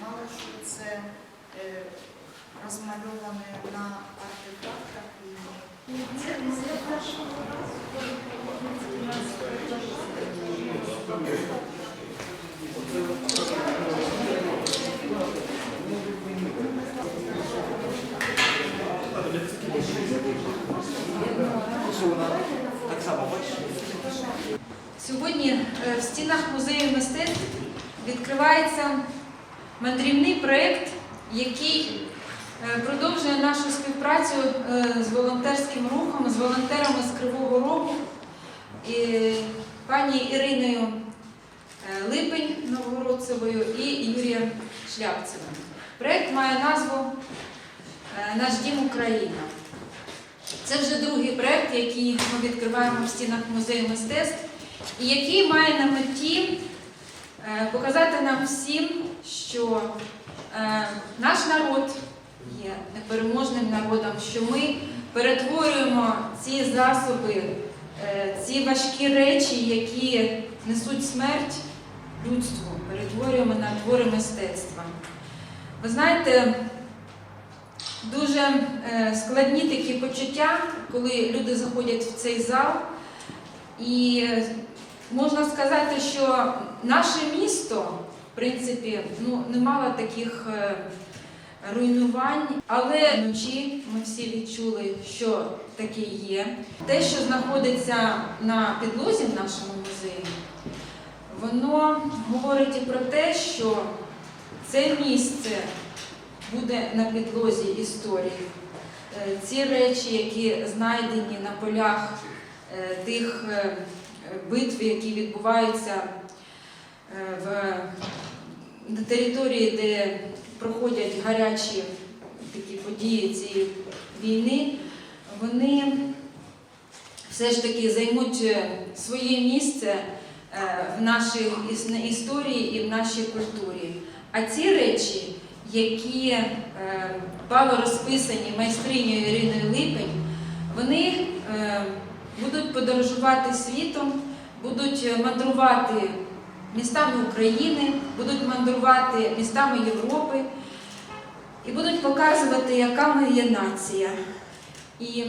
Мало що це е, розмальоване на артефактах і це не першого разу. Сьогодні е, в стінах музею мистецтв відкривається мандрівний проєкт, який е, продовжує нашу співпрацю е, з волонтерським рухом, з волонтерами з Кривого Рогу пані Іриною Липень Новгородцевою і Юрієм Шляпцевим. Проєкт має назву Наш дім Україна. Це вже другий проєкт, який ми відкриваємо в стінах музею мистецтв і який має на меті е, показати нам всім, що е, наш народ є непереможним народом, що ми перетворюємо ці засоби, е, ці важкі речі, які несуть смерть людству, перетворюємо на твори мистецтва. Ви знаєте, дуже складні такі почуття, коли люди заходять в цей зал. І можна сказати, що наше місто, в принципі, ну, не мало таких е, руйнувань, але вночі ми всі відчули, що таке є. Те, що знаходиться на підлозі в нашому музеї, воно говорить і про те, що це місце буде на підлозі історії. Е, Ці речі, які знайдені на полях тих е, битв, які відбуваються е, в на території, де проходять гарячі такі події цієї війни, вони все ж таки займуть е, своє місце е, в нашій історії і в нашій культурі. А ці речі, які е, пало розписані майстринею Іриною Липень, вони е, подорожувати світом, будуть мандрувати містами України, будуть мандрувати містами Європи і будуть показувати, яка ми є нація. І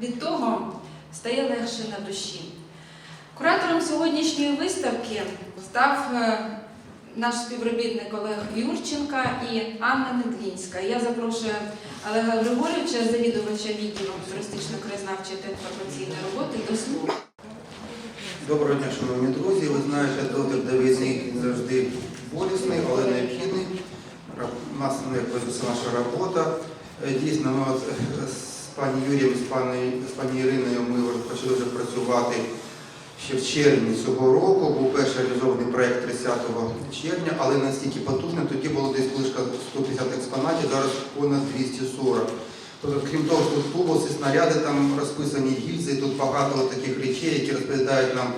від того стає легше на душі. Куратором сьогоднішньої виставки став е, наш співробітник Олег Юрченка і Анна Недлінська. Я запрошую Олега Григорьовича, завідувача відділом туристично-краєзнавчої та інформаційної роботи до слова. Доброго дня, шановні друзі. Ви знаєте, дотик до війни завжди болісний, але необхідний. Нас ну, якби наша робота. Е, Дійсно, ми е, з пані Юрієм, з пані, Іриною ми почали вже працювати ще в червні цього року. Був перший реалізований проєкт 30 червня, але настільки потужний, тоді було десь близько 150 експонатів, зараз понад 240. Тобто, крім того, що тут тубуси, снаряди там розписані гільзи, тут багато таких речей, які розповідають нам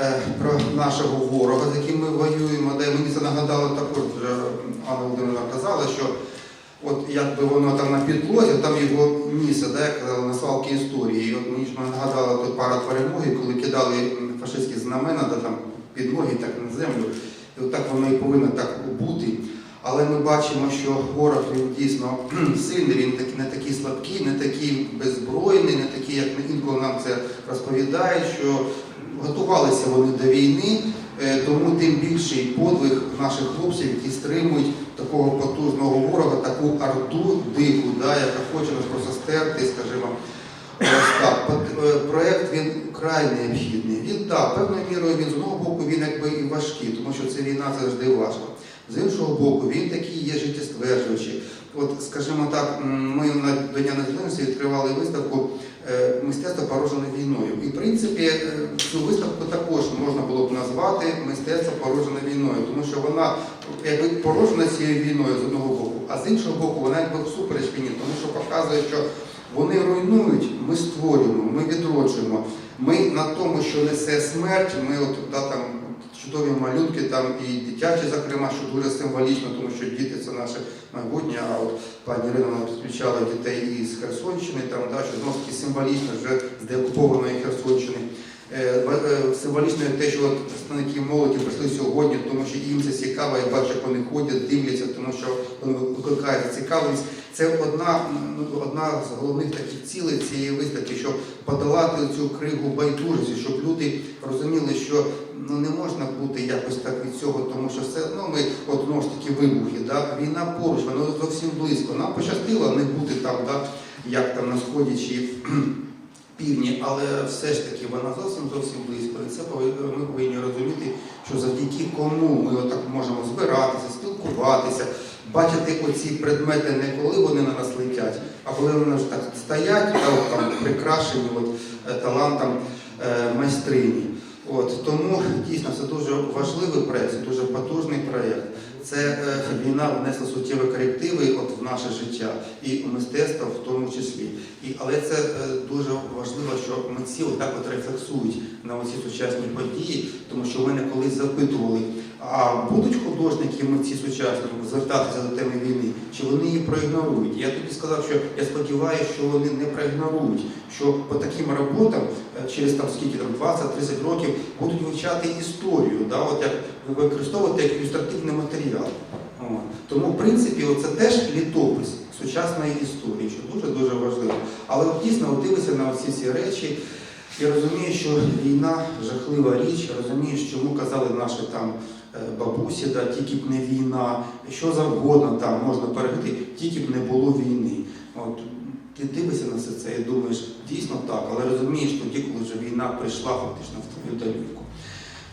е, про нашого ворога, з яким ми воюємо. Де мені це нагадало також, Анна Володимирівна казала, що от якби воно там на підлозі, там його місце, да, як казала, на свалки історії. І от мені ж нагадала тут парад перемоги, коли кидали фашистські знамена, да, там під ноги, так на землю. І от так воно і повинно так бути. Але ми бачимо, що ворог він дійсно сильний, він не такий слабкий, не такий беззбройний, не такий, як інколи нам це розповідають, що готувалися вони до війни, тому тим більший подвиг наших хлопців, які стримують такого потужного ворога, таку арту дику, да, яка хоче нас просто стерти, скажімо. Так, е, проект він край необхідний. Він так, певною мірою він з одного боку він якби і важкий, тому що це війна завжди важко. З іншого боку, він такий є життєстверджуючий. От, скажімо так, ми на Дня Незалежності відкривали виставку е, мистецтво породжене війною. І в принципі е, цю виставку також можна було б назвати мистецтво породжене війною, тому що вона якби породжена цією війною з одного боку, а з іншого боку, вона якби всупереч війні, тому що показує, що вони руйнують, ми створюємо, ми відроджуємо. Ми на тому, що несе смерть, ми от да, там чудові малюнки, там і дитячі, зокрема, що дуже символічно, тому що діти це наше майбутнє. А от пані Ірина підключала дітей із Херсонщини, там да, що знову таки символічно вже з деокупованої Херсонщини. Е, е, Символічно те, що от представники молоді прийшли сьогодні, тому що їм це цікаво, я бачу, як вони ходять, дивляться, тому що вони викликають цікавість. Це одна, ну, одна з головних таких цілей цієї виставки, щоб подолати цю кригу байдужості, щоб люди розуміли, що ну не можна бути якось так від цього, тому що все одно ми от знову ж таки вибухи, да? війна поруч, вона зовсім близько. Нам пощастило не бути там, да? як там на сході чи півдні, але все ж таки вона зовсім зовсім близько. І це ми повинні розуміти, що завдяки кому ми отак можемо збиратися, спілкуватися, бачити оці предмети не коли вони на нас летять, а коли вони ж так стоять, та, там, прикрашені от, е, талантом е, майстрині. От, тому дійсно це дуже важливий проєкт, це дуже потужний проєкт. Це е, війна внесла суттєві корективи от, в наше життя і мистецтво в тому числі. І, але це е, дуже важливо, що митці отак от рефлексують на оці сучасні події, тому що мене колись запитували, а будуть художники, митці сучасні звертатися до теми війни, чи вони її проігнорують? Я тобі сказав, що я сподіваюся, що вони не проігнорують, що по таким роботам е, через там скільки там 20-30 років будуть вивчати історію, да, от як використовувати як ілюстративний матеріал. Тому, в принципі, це теж літопис сучасної історії, що дуже дуже важливо. Але от дійсно от дивишся на всі ці речі і розумієш, що війна жахлива річ, розумієш, чому казали наші там бабусі, да, тільки б не війна, що завгодно там можна пережити, тільки б не було війни. От, ти дивишся на все це і думаєш, дійсно так, але розумієш тоді, коли вже війна прийшла фактично в твою домівку.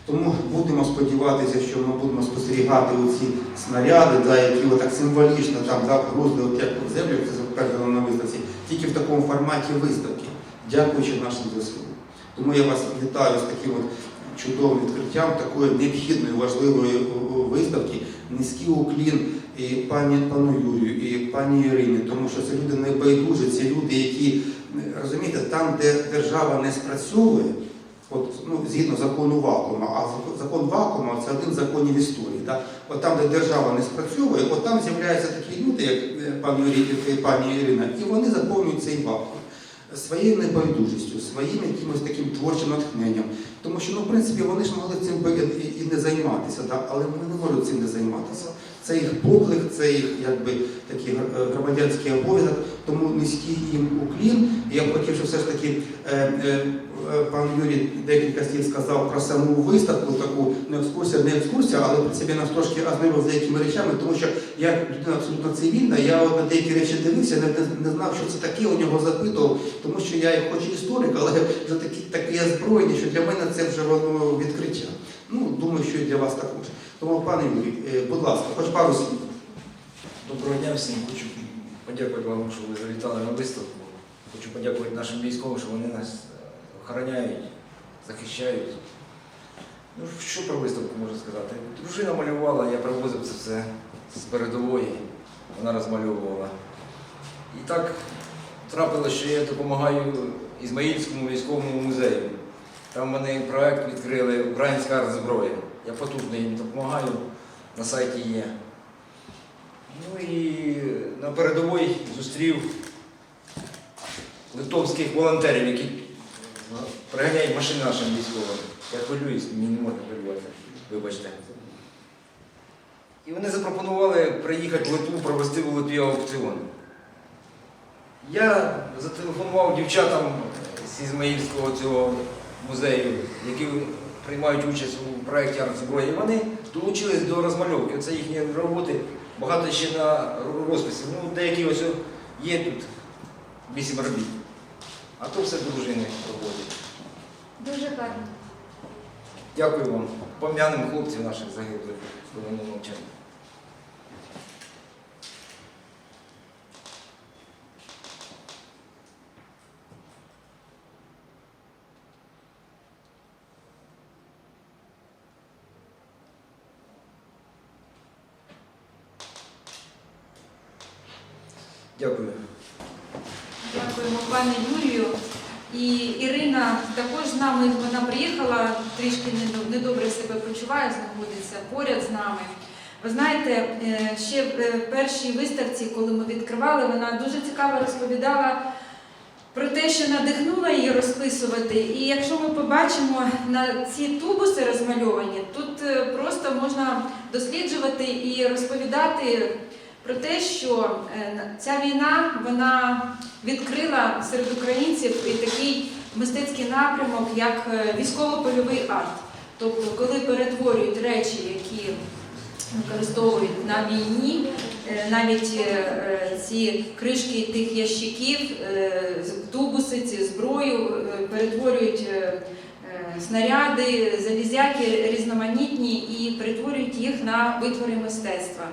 Тому будемо сподіватися, що ми будемо спостерігати оці снаряди, да, які отак символічно там да, от як землю, це показано на виставці, тільки в такому форматі виставки, дякуючи нашим ЗСУ. Тому я вас вітаю з таким от чудовим відкриттям такої необхідної, важливої о, о, виставки. Низький уклін і пані пану Юрію, і пані Ірині, тому що це люди не байдужі, це люди, які розумієте, там, де держава не спрацьовує. От, ну, згідно закону вакуума, а зак- закон вакуума це один законів історії. Да? От там, де держава не спрацьовує, от там з'являються такі люди, як е, пан Юрій і пані Ірина, і вони заповнюють цей вакуум своєю небайдужістю, своїм якимось таким творчим натхненням. Тому що, ну, в принципі, вони ж могли цим і, і не займатися, да? але вони не можуть цим не займатися. Це їх поклик, це їх якби такий е, громадянський обов'язок, тому низький їм уклін. І я б хотів, щоб все ж таки е, е, е, пан Юрій декілька слів сказав про саму виставку, таку не екскурсія, не екскурсія, але в принципі нас трошки ознайомив з деякими речами, тому що я людина абсолютно цивільна, я на деякі речі дивився, не, не, не знав, що це таке, у нього запитував, тому що я хоч і історик, але вже такі, таке озброєння, що для мене це вже воно відкриття. Ну, думаю, що і для вас також. Тому, пане Юрій, е, будь ласка, хоч пару слів. Доброго дня всім. Хочу подякувати вам, що ви завітали на виставку. Хочу подякувати нашим військовим, що вони нас е, охороняють, захищають. Ну, що про виставку можу сказати? Дружина малювала, я привозив це все з передової, вона розмальовувала. І так трапилося, що я допомагаю Ізмаїльському військовому музею. Там вони проект відкрили Українська артзброя. Я потужно їм допомагаю, на сайті є. Ну і на передовій зустрів литовських волонтерів, які приганяють машини нашим військовим. Я хвилююсь, мені не можна хвилюватися, вибачте. І вони запропонували приїхати в Литву, провести в Литві аукціон. Я зателефонував дівчатам з Ізмаїльського цього музею, які приймають участь у проєкті «Артзброя», і вони долучились до розмальовки. Це їхні роботи, багато ще на розписі. Ну, деякі ось є тут вісім робіт. А то все дружини роботи. Дуже гарно. Дякую вам. Пом'янемо хлопців наших загиблих в воєнному навчанні. Дякую. Дякуємо пане Юрію. І Ірина також з нами вона приїхала, трішки недобре себе почуває, знаходиться поряд з нами. Ви знаєте, е, ще в е, першій виставці, коли ми відкривали, вона дуже цікаво розповідала про те, що надихнула її розписувати. І якщо ми побачимо на ці тубуси розмальовані, тут е, просто можна досліджувати і розповідати про те, що е, ця війна вона відкрила серед українців і такий мистецький напрямок, як е, військово-польовий арт. Тобто, коли перетворюють речі, які використовують на війні, е, навіть ці кришки тих ящиків, тубуси, ці зброю перетворюють снаряди, залізяки різноманітні і перетворюють їх на витвори мистецтва.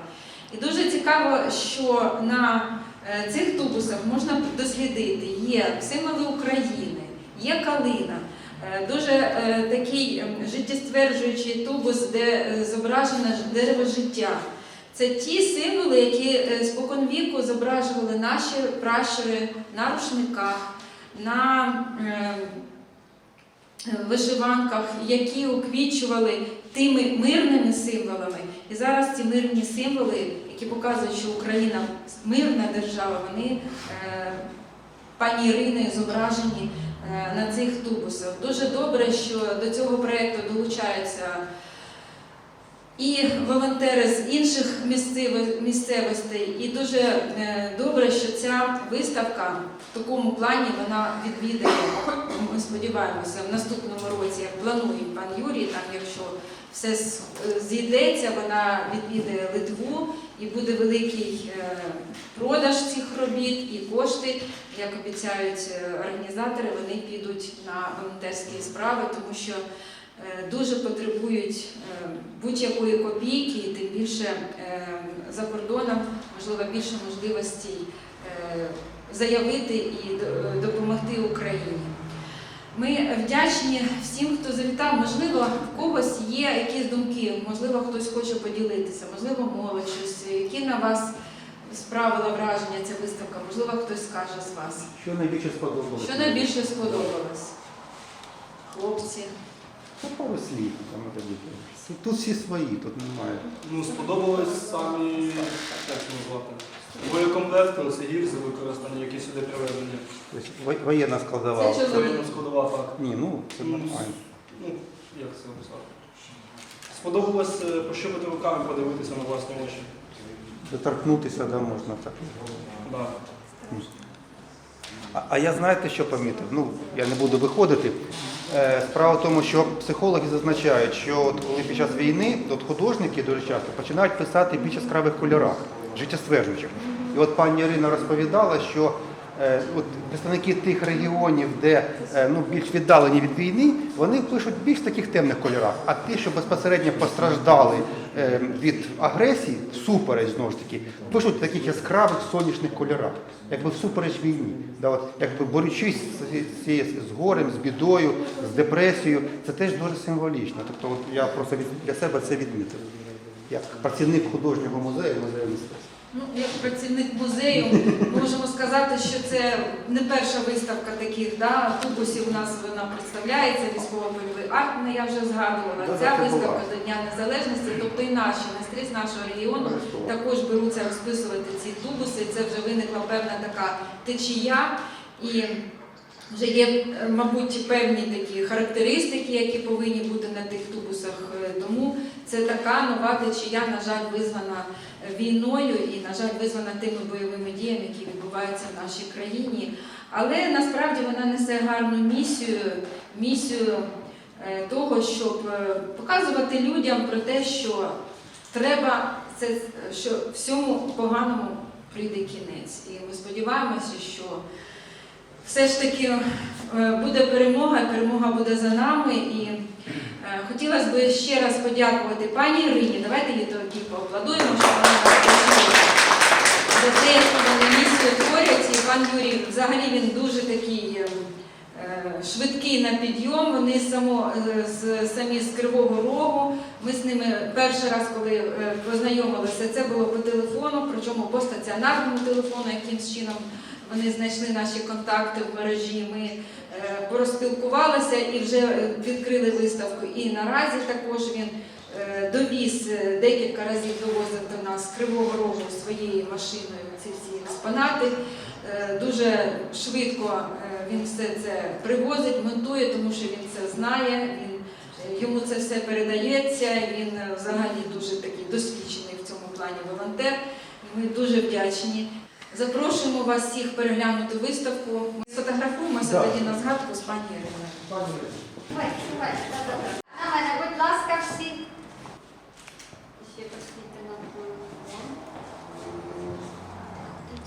І дуже цікаво, що на е, цих тубусах можна дослідити є символи України, є калина. Е, Дуже е, такий ем, життєстверджуючий тубус, де зображено дерево життя. Це ті символи, які е, споконвіку зображували наші пращури на рушниках, на е, е, вишиванках, які уквічували тими мирними символами. І зараз ці мирні символи, які показують, що Україна мирна держава, вони е, пані Іриною зображені е, на цих тубусах. Дуже добре, що до цього проєкту долучаються і волонтери з інших місцевостей. І дуже е, добре, що ця виставка в такому плані вона відвідає. Ми сподіваємося, в наступному році, як планує пан Юрій, там якщо все зійдеться, вона відвідає Литву і буде великий е, продаж цих робіт і кошти, як обіцяють е, організатори, вони підуть на волонтерські справи, тому що е, дуже потребують е, будь-якої копійки, і тим більше е, за кордоном, можливо, більше можливостей е, заявити і допомогти Україні. Ми вдячні всім, хто завітав. Можливо, в когось є якісь думки, можливо, хтось хоче поділитися, можливо, молодь щось, які на вас справила враження ця виставка, можливо, хтось скаже з вас. Що найбільше сподобалося? Що найбільше сподобалось? Хлопці. Ну, пару слів там тоді. Тут всі свої, тут немає. Ну, сподобались самі, як це назвати, боєкомплекти, оце гільзи використані, які сюди привезені. Тобто во- воєнна складова. Це чудово. Воєнна складова так. Ні, ну це Ну, нормально. Ну, як це описати? Сподобалось е, пощупати руками, подивитися на власні очі. Доторкнутися да, можна так. Да. А, я знаєте, що помітив? Ну, я не буду виходити. Е, справа в тому, що психологи зазначають, що от коли під час війни от художники дуже часто починають писати більш яскравих кольорах, життєстверджуючих. І от пані Ірина розповідала, що от представники тих регіонів, де е, ну, більш віддалені від війни, вони пишуть в більш таких темних кольорах. А ті, що безпосередньо постраждали е, від агресії, супереч знову ж таки, пишуть в таких яскравих сонячних кольорах, якби всупереч війні. Да, от, якби борючись з, цією- з горем, з бідою, з депресією, це теж дуже символічно. Тобто от я просто від, для себе це відмітив. Як працівник художнього музею, музею мистецтва. Ну, як працівник музею, можемо сказати, що це не перша виставка таких да, тубусів у нас вона представляється, військово-польовий арт, я вже згадувала. Ця виставка до Дня Незалежності, тобто і наші майстри з нашого регіону також беруться розписувати ці тубуси. Це вже виникла певна така течія. І вже є, мабуть, певні такі характеристики, які повинні бути на тих тубусах. Е, Тому це така нова течія, на жаль, визвана е, війною і, на жаль, визвана тими бойовими діями, які відбуваються в нашій країні. Але насправді вона несе гарну місію, місію е, того, щоб е, показувати людям про те, що треба це, що всьому поганому прийде кінець. І ми сподіваємося, що все ж таки буде перемога, перемога буде за нами. І хотілося б ще раз подякувати пані Ірині. Давайте їй тоді поаплодуємо, що вона нас. За те, як вони місію творять. І пан Юрій, взагалі він дуже такий е, е, швидкий на підйом. Вони само, е, самі з Кривого Рогу. Ми з ними перший раз, коли е, познайомилися, це було по телефону, причому по стаціонарному телефону, якимсь чином вони знайшли наші контакти в мережі. Ми е, порозпілкувалися і вже е, відкрили виставку. І наразі також він е, довіз е, декілька разів довозив до нас з Кривого Рогу своєю машиною ці всі експонати. Е, Дуже швидко е, Він все це привозить, монтує, тому що він це знає. Він е, йому це все передається. Він е, взагалі дуже такий досвідчений в цьому плані волонтер. Ми дуже вдячні. Запрошуємо вас всіх переглянути виставку. Ми сфотографуємося да. тоді на згадку з пані Іриною. Давайте, давайте, будь ласка, всі.